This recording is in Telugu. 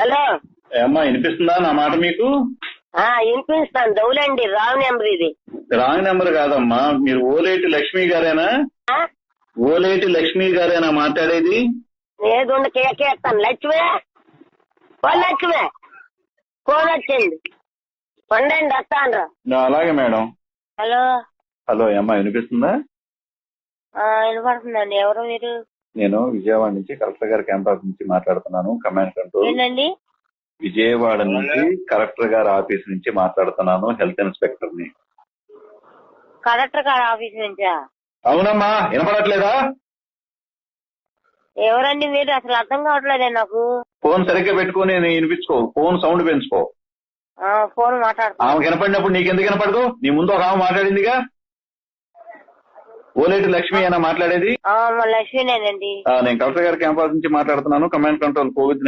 హలో. ఏమ్మా వినిపిస్తుందా నా మాట మీకు? ఆ వినిపిస్తాను. దౌలండి రావు నెంబర్ ఇది. రాంగ్ నెంబర్ కాదమ్మా మీరు ఓలేటి లక్ష్మి గారేనా? ఓలేటి లక్ష్మి గారేనా మాట్లాడేది? ఏదుండ కేకేస్తాను. లక్ష్మే? ఓ లక్ష్మే. ఫోన్ వచ్చింది. ఉండండి వస్తాను అలాగే మేడం. హలో. హలో అమ్మా వినిపిస్తుందా? వినపడుతుందండి. ఎవరు మీరు? నేను విజయవాడ నుంచి కలెక్టర్ గారి క్యాంపస్ నుంచి మాట్లాడుతున్నాను కమాండ్ కంట్రోల్. ఏంటండి? విజయవాడ నుంచి కలెక్టర్ గారి ఆఫీస్ నుంచి మాట్లాడుతున్నాను హెల్త్ ఇన్స్పెక్టర్ని కలెక్టర్ గారి ఆఫీస్ నుంచా? అవునమ్మా వినపడట్లేదా? ఎవరండి మీరు? అసలు అర్థం కావట్లేదే నాకు. ఫోన్ సరిగ్గా పెట్టుకుని వినిపించుకో. ఫోన్ సౌండ్ పెంచుకో. ఫోన్ మాట్లాడుతున్నా. ఆమె కనపడినప్పుడు నీకెందుకు కనపడదు నీ ముందు ఒక ఆమె మాట్లాడిందిగా? ఓలేటి లక్ష్మి అయినా మాట్లాడేది? లక్ష్మీనేనండి. నేను కలెక్టర్ గారి క్యాంపస్ నుంచి మాట్లాడుతున్నాను. Command control Covid